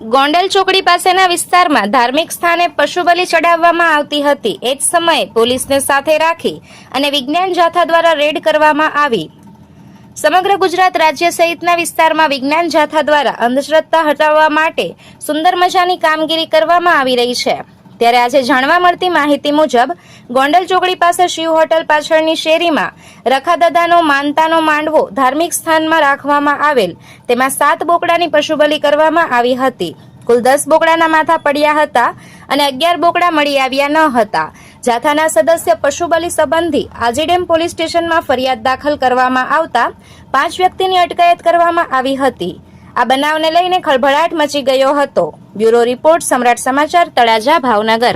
ગોંડલ ચોકડી પાસેના વિસ્તારમાં ધાર્મિક સ્થાને પશુ બલિ ચડાવવામાં આવતી હતી. એ જ સમયે પોલીસને સાથે રાખી અને વિજ્ઞાન જાથા દ્વારા રેડ કરવામાં આવી. સમગ્ર ગુજરાત રાજ્ય સહિતના વિસ્તારમાં વિજ્ઞાન જાથા દ્વારા અંધશ્રદ્ધા હટાવવા માટે સુંદર મજાની કામગીરી કરવામાં આવી રહી છે. ત્યારે આજે જાણવા મળતી માહિતી મુજબ, ગોંડલ ચોકડી પાસે શિવ હોટલ પાછળની શેરીમાં રખાદાદાનો માનતાનો માંડવો ધાર્મિક સ્થાનમાં રાખવામાં આવેલ. તેમાં સાત બોકડાની પશુબલિ કરવામાં આવી હતી. કુલ દસ બોકડાના માથા પડ્યા હતા અને અગિયાર બોકડા મળી આવ્યા ન હતા. જાથાના સદસ્ય પશુબલિ સંબંધી આજીડેમ પોલીસ સ્ટેશનમાં ફરિયાદ દાખલ કરવામાં આવતા પાંચ વ્યક્તિની અટકાયત કરવામાં આવી હતી. આ બનાવને લઈને ખળભળાટ મચી ગયો હતો. બ્યુરો રિપોર્ટ સમ્રાટ સમાચાર તળાજા ભાવનગર.